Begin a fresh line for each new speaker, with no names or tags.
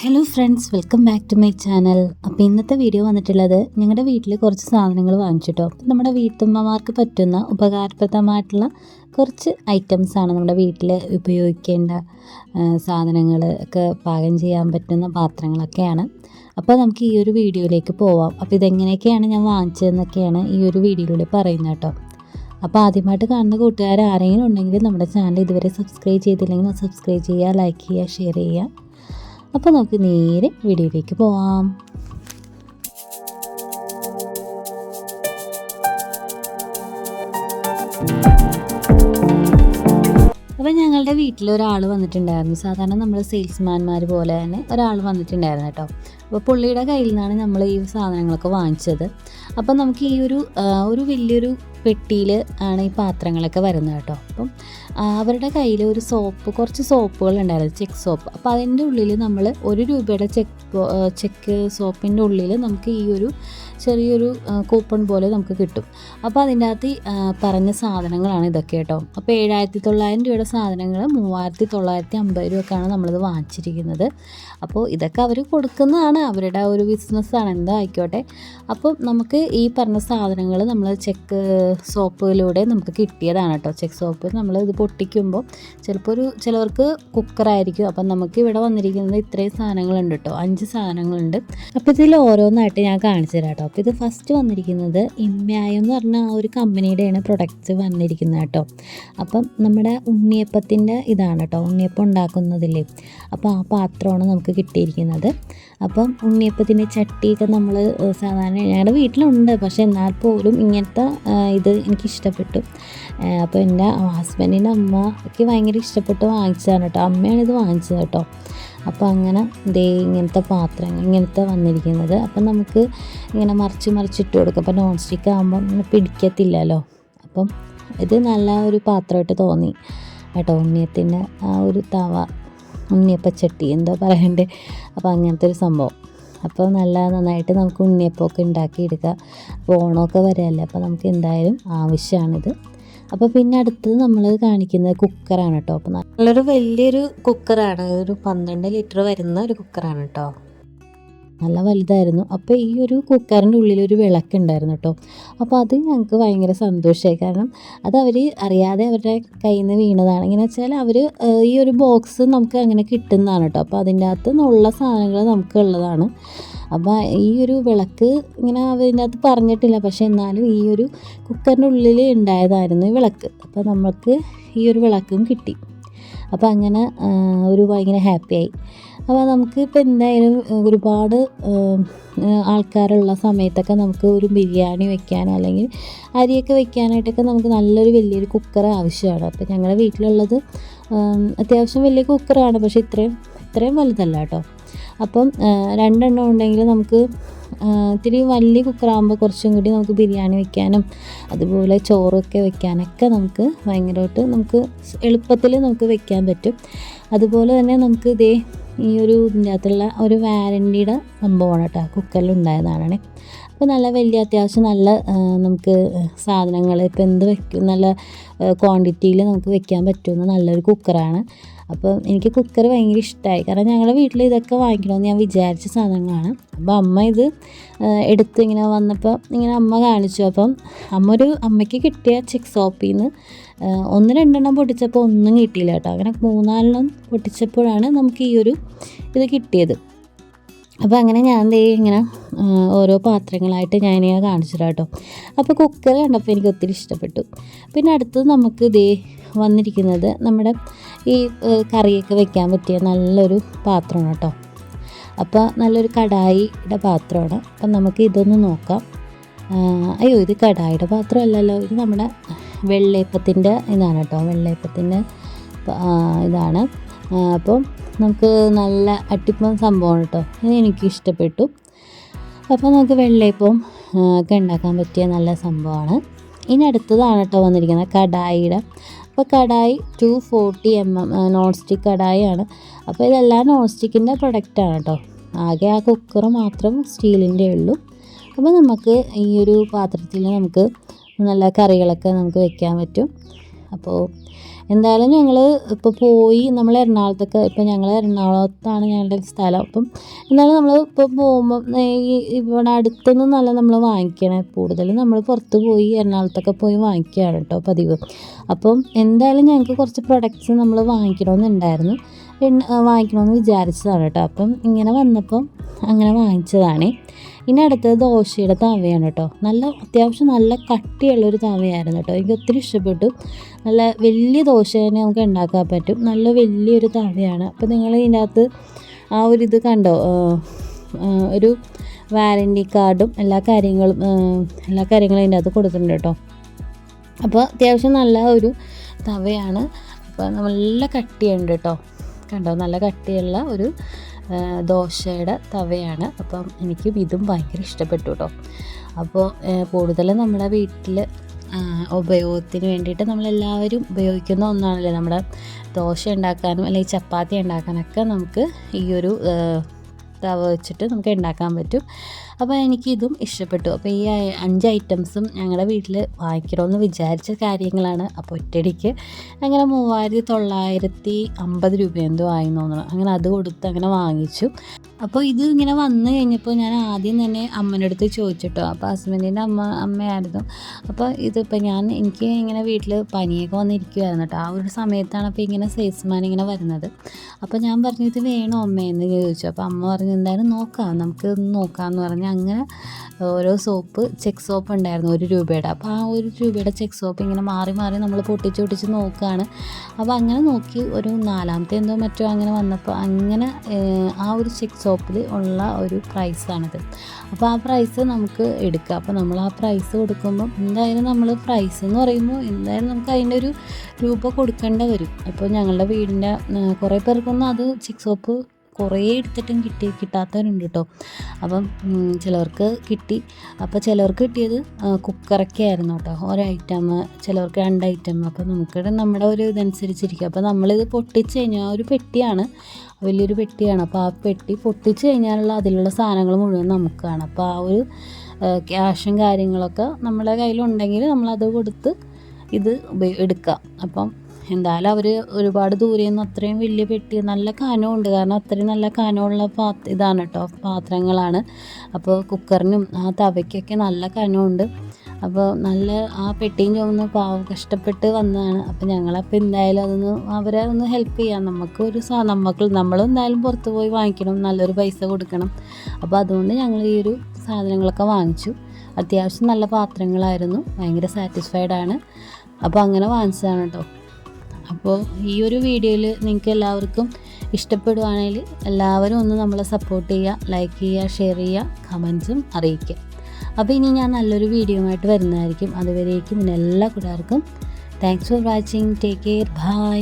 Hello friends welcome back to my channel അപ്പോൾ ഇന്നത്തെ video വന്നിട്ടുള്ളത് ഞങ്ങളുടെ വീട്ടിൽ കുറച്ച് സാധനങ്ങൾ വാങ്ങിച്ചിട്ടോ. അപ്പോൾ നമ്മുടെ വീട്ടമ്മമാർക്ക് പറ്റുന്ന ഉപകാരപ്രദമായിട്ടുള്ള കുറച്ച് ഐറ്റംസ് ആണ് നമ്മുടെ വീട്ടിൽ ഉപയോഗിക്കേണ്ട സാധനങ്ങൾ ഒക്കെ പാകം ചെയ്യാൻ പറ്റുന്ന പാത്രങ്ങളൊക്കെയാണ്. അപ്പോൾ നമുക്ക് ഈ ഒരു വീഡിയോയിലേക്ക് പോവാം. അപ്പോൾ ഇതെങ്ങനെയൊക്കെയാണ് ഞാൻ വാങ്ങിച്ചതെന്നൊക്കെയാണ് ഈ ഒരു വീഡിയോയിലൂടെ പറയുന്നത് കേട്ടോ. അപ്പോൾ ആദ്യമായിട്ട് കാണുന്ന കൂട്ടുകാർ ആരെങ്കിലും ഉണ്ടെങ്കിൽ നമ്മുടെ ചാനൽ ഇതുവരെ സബ്സ്ക്രൈബ് ചെയ്തില്ലെങ്കിൽ സബ്സ്ക്രൈബ് ചെയ്യുക ലൈക്ക് ചെയ്യുക ഷെയർ ചെയ്യുക. അപ്പോൾ നമുക്ക് നേരെ വീഡിയോയിലേക്ക് പോവാം. അപ്പോൾ ഞങ്ങളുടെ വീട്ടിൽ ഒരാൾ വന്നിട്ടുണ്ടായിരുന്നു. സാധാരണ നമ്മൾ സെയിൽസ്മാൻമാർ പോലെ തന്നെ ഒരാൾ വന്നിട്ടുണ്ടായിരുന്നു കേട്ടോ. അപ്പോൾ പുള്ളിയുടെ കയ്യിൽ നിന്നാണ് നമ്മൾ ഈ സാധനങ്ങളൊക്കെ വാങ്ങിച്ചത്. അപ്പം നമുക്ക് ഈ ഒരു ഒരു വലിയൊരു പെട്ടിയിൽ ആണ് ഈ പാത്രങ്ങളൊക്കെ വരുന്നത് കേട്ടോ. അപ്പം അവരുടെ കയ്യിൽ ഒരു സോപ്പ് കുറച്ച് സോപ്പുകൾ ഉണ്ടായിരുന്നു ചെക്ക് സോപ്പ്. അപ്പോൾ അതിന്റെ ഉള്ളിൽ നമ്മൾ ഒരു രൂപയുടെ ചെക്ക് ചെക്ക് സോപ്പിന്റെ ഉള്ളിൽ നമുക്ക് ഈ ഒരു ചെറിയൊരു കൂപ്പൺ പോലെ നമുക്ക് കിട്ടും. അപ്പോൾ അതിന്റെ അകത്ത് പറഞ്ഞ സാധനങ്ങളാണ് ഇതൊക്കെ കേട്ടോ. അപ്പോൾ ഏഴായിരത്തി തൊള്ളായിരം രൂപയുടെ സാധനങ്ങൾ മൂവായിരത്തി തൊള്ളായിരത്തി അമ്പത് രൂപക്കാണ് നമ്മളിത് വാങ്ങിച്ചിരിക്കുന്നത്. അപ്പോൾ ഇതൊക്കെ അവർ കൊടുക്കുന്നതാണ്. അവരുടെ ഒരു ബിസിനസ്സാണ് എന്താ ആയിക്കോട്ടെ. അപ്പോൾ നമുക്ക് ഈ പറഞ്ഞ സാധനങ്ങൾ നമ്മൾ ചെക്ക് സോപ്പിലൂടെ നമുക്ക് കിട്ടിയതാണ് കേട്ടോ ചെക്ക് സോപ്പ്. നമ്മൾ ഇത് പൊട്ടിക്കുമ്പോൾ ചിലപ്പോൾ ഒരു ചിലവർക്ക് കുക്കറായിരിക്കും. അപ്പം നമുക്ക് ഇവിടെ വന്നിരിക്കുന്നത് ഇത്രയും സാധനങ്ങളുണ്ട് കേട്ടോ. അഞ്ച് സാധനങ്ങളുണ്ട്. അപ്പോൾ ഇതിൽ ഓരോന്നായിട്ട് ഞാൻ കാണിച്ചു തരാം കേട്ടോ. അപ്പോൾ ഇത് ഫസ്റ്റ് വന്നിരിക്കുന്നത് ഇമ്മ്യായം എന്ന് പറഞ്ഞ ആ ഒരു കമ്പനിയുടെയാണ് പ്രൊഡക്റ്റ്സ് വന്നിരിക്കുന്നത് കേട്ടോ. അപ്പം നമ്മുടെ ഉണ്ണിയപ്പത്തിന്റെ ഇതാണ് കേട്ടോ. ഉണ്ണിയപ്പം ഉണ്ടാക്കുന്നതില്ലേ അപ്പോൾ ആ പാത്രമാണ് നമുക്ക് കിട്ടിയിരിക്കുന്നത്. അപ്പം ഉണ്ണിയപ്പത്തിന്റെ ചട്ടിയൊക്കെ നമ്മൾ സാധാരണ ഞങ്ങളുടെ വീട്ടിലുണ്ട്. പക്ഷേ എന്നാൽ പോലും ഇങ്ങനത്തെ ഇത് എനിക്ക് ഇഷ്ടപ്പെട്ടു അപ്പോൾ എന്റെ ഹസ്ബൻഡിന്റെ അമ്മയ്ക്ക് ഭയങ്കര ഇഷ്ടപ്പെട്ട് വാങ്ങിച്ചതാണ് കേട്ടോ. അമ്മയാണ് ഇത് വാങ്ങിച്ചത് കേട്ടോ. അപ്പോൾ അങ്ങനെ ദേ ഇങ്ങനത്തെ പാത്രങ്ങൾ ഇങ്ങനത്തെ വന്നിരിക്കുന്നത്. അപ്പം നമുക്ക് ഇങ്ങനെ മറിച്ച് മറിച്ചിട്ട് കൊടുക്കും. അപ്പോൾ നോൺ സ്റ്റിക്ക് ആകുമ്പോൾ ഇങ്ങനെ പിടിക്കത്തില്ലല്ലോ. അപ്പം ഇത് നല്ല ഒരു പാത്രമായിട്ട് തോന്നി കേട്ടോ ഉണ്ണിയത്തിന്റെ ആ ഒരു തവ. ഉണ്ണിയപ്പച്ചട്ടി എന്തോ പറയണ്ടേ? അപ്പോൾ അങ്ങനത്തെ ഒരു സംഭവം. അപ്പോൾ നല്ല നന്നായിട്ട് നമുക്ക് ഉണ്ണിയപ്പമൊക്കെ ഉണ്ടാക്കിയെടുക്കുക അപ്പോൾ ഓണമൊക്കെ വരാമല്ലേ അപ്പോൾ നമുക്ക് എന്തായാലും ആവശ്യമാണിത്. അപ്പോൾ പിന്നെ അടുത്തത് നമ്മൾ കാണിക്കുന്നത് കുക്കറാണ് കേട്ടോ. അപ്പോൾ നല്ലൊരു വലിയൊരു കുക്കറാണ് ഒരു പന്ത്രണ്ട് ലിറ്റർ വരുന്ന ഒരു കുക്കറാണ് കേട്ടോ. നല്ല വലുതായിരുന്നു. അപ്പോൾ ഈ ഒരു കുക്കറിന്റെ ഉള്ളിലൊരു വിളക്കുണ്ടായിരുന്നു കേട്ടോ. അപ്പോൾ അത് ഞങ്ങൾക്ക് ഭയങ്കര സന്തോഷമായി. കാരണം അത് അവർ അറിയാതെ അവരുടെ കയ്യിൽ നിന്ന് വീണതാണ്. ഇങ്ങനെ വെച്ചാൽ അവർ ഈ ഒരു ബോക്സ് നമുക്ക് അങ്ങനെ കിട്ടുന്നതാണ് കേട്ടോ. അപ്പോൾ അതിന്റെ അകത്ത് നിന്നുള്ള സാധനങ്ങൾ നമുക്ക് ഉള്ളതാണ്. അപ്പോൾ ഈ ഒരു വിളക്ക് ഇങ്ങനെ അതിന്റെ അകത്ത് പറഞ്ഞിട്ടില്ല. പക്ഷേ എന്നാലും ഈ ഒരു കുക്കറിന്റെ ഉള്ളിൽ ഉണ്ടായതായിരുന്നു ഈ വിളക്ക്. അപ്പോൾ നമുക്ക് ഈ ഒരു വിളക്കും കിട്ടി. അപ്പോൾ അങ്ങനെ ഒരു ഭയങ്കര ഹാപ്പിയായി അപ്പോൾ നമുക്ക് ഇപ്പോൾ എന്തായാലും ഒരുപാട് ആൾക്കാരുള്ള സമയത്തൊക്കെ നമുക്ക് ഒരു ബിരിയാണി വെക്കാനോ അല്ലെങ്കിൽ അരിയൊക്കെ വെക്കാനായിട്ടൊക്കെ നമുക്ക് നല്ലൊരു വലിയൊരു കുക്കർ ആവശ്യമാണ്. അപ്പോൾ ഞങ്ങളുടെ വീട്ടിലുള്ളത് അത്യാവശ്യം വലിയ കുക്കറാണ് പക്ഷേ ഇത്രയും ഇത്രയും വലുതല്ല കേട്ടോ. അപ്പം രണ്ടെണ്ണം ഉണ്ടെങ്കിൽ നമുക്ക് ഇത്തിരി വലിയ കുക്കറാകുമ്പോൾ കുറച്ചും കൂടി നമുക്ക് ബിരിയാണി വെക്കാനും അതുപോലെ ചോറൊക്കെ വെക്കാനൊക്കെ നമുക്ക് ഭയങ്കരമായിട്ട് നമുക്ക് എളുപ്പത്തിൽ നമുക്ക് വെക്കാൻ പറ്റും. അതുപോലെ തന്നെ നമുക്ക് ഇതേ ഈ ഒരു ഇതിന്റെ അകത്തുള്ള ഒരു വാരണ്ടിയുടെ സംഭവമാണ് കേട്ടോ. കുക്കറിൽ ഉണ്ടായതാണ് അപ്പോൾ നല്ല വലിയ അത്യാവശ്യം നല്ല നമുക്ക് സാധനങ്ങൾ ഇപ്പോൾ എന്ത് വെക്കും നല്ല ക്വാണ്ടിറ്റിയിൽ നമുക്ക് വെക്കാൻ പറ്റുന്ന നല്ലൊരു കുക്കറാണ്. അപ്പോൾ എനിക്ക് കുക്കർ ഭയങ്കര ഇഷ്ടമായി. കാരണം ഞങ്ങളുടെ വീട്ടിൽ ഇതൊക്കെ വാങ്ങിക്കണമെന്ന് ഞാൻ വിചാരിച്ച സാധനങ്ങളാണ്. അപ്പോൾ അമ്മ ഇത് എടുത്ത് ഇങ്ങനെ വന്നപ്പോൾ ഇങ്ങനെ അമ്മ കാണിച്ചു. അപ്പം അമ്മ ഒരു അമ്മയ്ക്ക് കിട്ടിയ ചെക്ക് സോപ്പിൽ നിന്ന് ഒന്ന് രണ്ടെണ്ണം പൊട്ടിച്ചപ്പോൾ ഒന്നും കിട്ടിയില്ല കേട്ടോ. അങ്ങനെ മൂന്നാലെണ്ണം പൊട്ടിച്ചപ്പോഴാണ് നമുക്ക് ഈ ഒരു ഇത് കിട്ടിയത്. അപ്പോൾ അങ്ങനെ ഞാൻ ദേ ഇങ്ങനെ ഓരോ പാത്രങ്ങളായിട്ട് ഞാൻ ഇങ്ങനെ കാണിച്ചിട്ട് കേട്ടോ. അപ്പോൾ കുക്കർ കണ്ടപ്പോൾ എനിക്ക് ഒത്തിരി ഇഷ്ടപ്പെട്ടു. പിന്നെ അടുത്തത് നമുക്ക് ദേ വന്നിരിക്കുന്നത് നമ്മുടെ ഈ കറിയൊക്കെ വെക്കാൻ പറ്റിയ നല്ലൊരു പാത്രമാണ് കേട്ടോ. അപ്പോൾ നല്ലൊരു കടായിയുടെ പാത്രമാണ്. അപ്പം നമുക്ക് ഇതൊന്ന് നോക്കാം. അയ്യോ ഇത് കടായിയുടെ പാത്രമല്ലല്ലോ. ഇത് നമ്മുടെ വെള്ളയപ്പത്തിന്റെ ഇതാണ് കേട്ടോ. വെള്ളയപ്പത്തിന്റെ ഇതാണ്. അപ്പം നമുക്ക് നല്ല അട്ടിപ്പം സംഭവമാണ് കേട്ടോ. ഇത് എനിക്ക് ഇഷ്ടപ്പെട്ടു. അപ്പോൾ നമുക്ക് വെള്ളയപ്പം ഒക്കെ ഉണ്ടാക്കാൻ പറ്റിയ നല്ല സംഭവമാണ്. ഇനി അടുത്തതാണ് കേട്ടോ വന്നിരിക്കുന്നത് കടായിയുടെ. അപ്പോൾ kadai two forty M M non stick കടായിയാണ്. അപ്പോൾ ഇതെല്ലാം നോൺ സ്റ്റിക്കിന്റെ പ്രൊഡക്റ്റാണ് കേട്ടോ. ആകെ ആ കുക്കർ മാത്രം സ്റ്റീലിന്റെ ഉള്ളൂ. അപ്പോൾ നമുക്ക് ഈ ഒരു പാത്രത്തിൽ നമുക്ക് നല്ല കറികളൊക്കെ നമുക്ക് വെക്കാൻ പറ്റും. അപ്പോൾ എന്തായാലും ഞങ്ങൾ ഇപ്പോൾ പോയി നമ്മൾ എറണാകുളത്തൊക്കെ ഇപ്പോൾ ഞങ്ങൾ എറണാകുളത്താണ് ഞങ്ങളുടെ സ്ഥലം. അപ്പം എന്നാലും നമ്മൾ ഇപ്പോൾ പോകുമ്പം ഈ ഇവിടെ അടുത്തൊന്നും നല്ല നമ്മൾ വാങ്ങിക്കണേ കൂടുതലും നമ്മൾ പുറത്ത് പോയി എറണാകുളത്തൊക്കെ പോയി വാങ്ങിക്കുകയാണ് കേട്ടോ പതിവ്. അപ്പം എന്തായാലും ഞങ്ങൾക്ക് കുറച്ച് പ്രൊഡക്ട്സ് നമ്മൾ വാങ്ങിക്കണമെന്നുണ്ടായിരുന്നു. വാങ്ങിക്കണമെന്ന് വിചാരിച്ചതാണ് കേട്ടോ. അപ്പം ഇങ്ങനെ വന്നപ്പം അങ്ങനെ വാങ്ങിച്ചതാണ്. ഇനി അടുത്തത് ദോശയുടെ തവയാണ് കേട്ടോ. നല്ല അത്യാവശ്യം നല്ല കട്ടിയുള്ളൊരു തവയായിരുന്നു കേട്ടോ. എനിക്ക് ഒത്തിരി ഇഷ്ടപ്പെട്ടു. നല്ല വലിയ ദോശ തന്നെ നമുക്ക് ഉണ്ടാക്കാൻ പറ്റും. നല്ല വലിയൊരു തവയാണ്. അപ്പോൾ നിങ്ങൾ ഇതിനകത്ത് ആ ഒരു ഇത് കണ്ടോ? ഒരു വാറന്റി കാർഡും എല്ലാ കാര്യങ്ങളും എല്ലാ കാര്യങ്ങളും ഇതിന്റെ അകത്ത് കൊടുത്തിട്ടുണ്ട് കേട്ടോ. അപ്പോൾ അത്യാവശ്യം നല്ല ഒരു തവയാണ്. അപ്പോൾ നല്ല കട്ടിയുണ്ട് കേട്ടോ. കണ്ടോ? നല്ല കട്ടിയുള്ള ഒരു ദോശയുടെ തവയാണ്. അപ്പം എനിക്ക് ഇതും ഭയങ്കര ഇഷ്ടപ്പെട്ടു കേട്ടോ അപ്പോൾ കൂടുതലും നമ്മുടെ വീട്ടിൽ ഉപയോഗത്തിന് വേണ്ടിയിട്ട് നമ്മളെല്ലാവരും ഉപയോഗിക്കുന്ന ഒന്നാണല്ലോ നമ്മുടെ ദോശ ഉണ്ടാക്കാനും അല്ലെങ്കിൽ ചപ്പാത്തി ഉണ്ടാക്കാനൊക്കെ നമുക്ക് ഈ ഒരു തവ വെച്ചിട്ട് നമുക്ക് ഉണ്ടാക്കാൻ പറ്റും. അപ്പോൾ എനിക്കിതും ഇഷ്ടപ്പെട്ടു. അപ്പോൾ ഈ അഞ്ച് ഐറ്റംസും ഞങ്ങളുടെ വീട്ടിൽ വാങ്ങിക്കണമെന്ന് വിചാരിച്ച കാര്യങ്ങളാണ്. അപ്പോൾ ഒറ്റയടിക്ക് അങ്ങനെ മൂവായിരത്തി തൊള്ളായിരത്തി അമ്പത് രൂപ എന്തോ ആയി തോന്നണം. അങ്ങനെ അത് കൊടുത്ത് അങ്ങനെ വാങ്ങിച്ചു. അപ്പോൾ ഇത് ഇങ്ങനെ വന്നു കഴിഞ്ഞപ്പോൾ ഞാൻ ആദ്യം തന്നെ അമ്മന്റെ അടുത്ത് ചോദിച്ചിട്ടോ. അപ്പോൾ ഹസ്ബൻഡിന്റെ അമ്മ അമ്മയായിരുന്നു. അപ്പോൾ ഇതിപ്പോൾ ഞാൻ എനിക്ക് ഇങ്ങനെ വീട്ടിൽ പനിയൊക്കെ വന്നിരിക്കുമായിരുന്നു കേട്ടോ ആ ഒരു സമയത്താണ് അപ്പോൾ ഇങ്ങനെ സെയിൽസ്മാൻ ഇങ്ങനെ വരുന്നത്. അപ്പോൾ ഞാൻ പറഞ്ഞു ഇത് വേണോ അമ്മയെന്ന് ചോദിച്ചു. അപ്പോൾ അമ്മ പറഞ്ഞു എന്തായാലും നോക്കാം. നമുക്ക് നോക്കാമെന്ന് പറഞ്ഞ് അങ്ങനെ ഓരോ സോപ്പ് ചെക്ക് സോപ്പ് ഉണ്ടായിരുന്നു ഒരു രൂപയുടെ. അപ്പോൾ ആ ഒരു രൂപയുടെ ചെക്ക് സോപ്പ് ഇങ്ങനെ മാറി മാറി നമ്മൾ പൊട്ടിച്ച് പൊട്ടിച്ച് നോക്കുകയാണ് അപ്പോൾ അങ്ങനെ നോക്കി ഒരു നാലാമത്തെ എന്തോ മറ്റോ അങ്ങനെ വന്നപ്പോൾ അങ്ങനെ ആ ഒരു ചെക്ക് സോപ്പിൽ ഉള്ള ഒരു പ്രൈസാണിത്. അപ്പോൾ ആ പ്രൈസ് നമുക്ക് എടുക്കുക അപ്പോൾ നമ്മൾ ആ പ്രൈസ് കൊടുക്കുമ്പോൾ എന്തായാലും നമ്മൾ പ്രൈസ് എന്ന് പറയുമ്പോൾ എന്തായാലും നമുക്ക് അതിന്റെ ഒരു രൂപ കൊടുക്കേണ്ട വരും. അപ്പോൾ ഞങ്ങളുടെ വീടിന്റെ കുറേ പേർക്കൊന്നും അത് ചെക്ക് സോപ്പ് കുറേ എടുത്തിട്ടും കിട്ടി കിട്ടാത്തവരുണ്ട് കേട്ടോ അപ്പം ചിലവർക്ക് കിട്ടി. അപ്പോൾ ചിലവർക്ക് കിട്ടിയത് ആ, കുക്കറൊക്കെ ആയിരുന്നു കേട്ടോ ഒരു ഐറ്റം ചിലവർക്ക് രണ്ട് ഐറ്റം അപ്പോൾ നമുക്ക് നമ്മുടെ ഒരു ഇതനുസരിച്ചിരിക്കും. അപ്പോൾ നമ്മളിത് പൊട്ടിച്ച് കഴിഞ്ഞാൽ ഒരു പെട്ടിയാണ്. വലിയൊരു പെട്ടിയാണ്. അപ്പോൾ ആ പെട്ടി പൊട്ടിച്ച് കഴിഞ്ഞാലുള്ള അതിലുള്ള സാധനങ്ങൾ മുഴുവൻ നമുക്കാണ് അപ്പോൾ ആ ഒരു ക്യാഷും കാര്യങ്ങളൊക്കെ നമ്മുടെ കയ്യിലുണ്ടെങ്കിൽ നമ്മളത് കൊടുത്ത് ഇത് എടുക്കാം. അപ്പം എന്തായാലും അവർ ഒരുപാട് ദൂരെ നിന്ന് അത്രയും വലിയ പെട്ടി നല്ല കനമുണ്ട് കാരണം അത്രയും നല്ല കനമുള്ള പാത്ര ഇതാണ് കേട്ടോ പാത്രങ്ങളാണ്. അപ്പോൾ കുക്കറിനും ആ തവയ്ക്കൊക്കെ നല്ല കനമുണ്ട് അപ്പോൾ നല്ല ആ പെട്ടിയും ചുമന്ന് പാവം കഷ്ടപ്പെട്ട് വന്നതാണ്. അപ്പോൾ ഞങ്ങളപ്പോൾ എന്തായാലും അതൊന്ന് അവരെ ഒന്ന് ഹെൽപ്പ് ചെയ്യാം. നമുക്ക് ഒരു സാ നമുക്ക് നമ്മൾ എന്തായാലും പുറത്ത് പോയി വാങ്ങിക്കണം. നല്ലൊരു പൈസ കൊടുക്കണം. അപ്പോൾ അതുകൊണ്ട് ഞങ്ങൾ ഈ ഒരു സാധനങ്ങളൊക്കെ വാങ്ങിച്ചു. അത്യാവശ്യം നല്ല പാത്രങ്ങളായിരുന്നു. ഭയങ്കര സാറ്റിസ്ഫൈഡ് ആണ്. അപ്പോൾ അങ്ങനെ വാങ്ങിച്ചതാണ് കേട്ടോ അപ്പോൾ ഈ ഒരു വീഡിയോയിൽ നിങ്ങൾക്ക് എല്ലാവർക്കും ഇഷ്ടപ്പെടുവാണെങ്കിൽ എല്ലാവരും ഒന്ന് നമ്മളെ സപ്പോർട്ട് ചെയ്യുക ലൈക്ക് ചെയ്യുക ഷെയർ ചെയ്യുക കമൻസും അറിയിക്കുക. അപ്പോൾ ഇനി ഞാൻ നല്ലൊരു വീഡിയോ ആയിട്ട് വരുന്നതായിരിക്കും. അതുവരേക്കും എല്ലാ കൂട്ടുകാർക്കും thanks for watching take care bye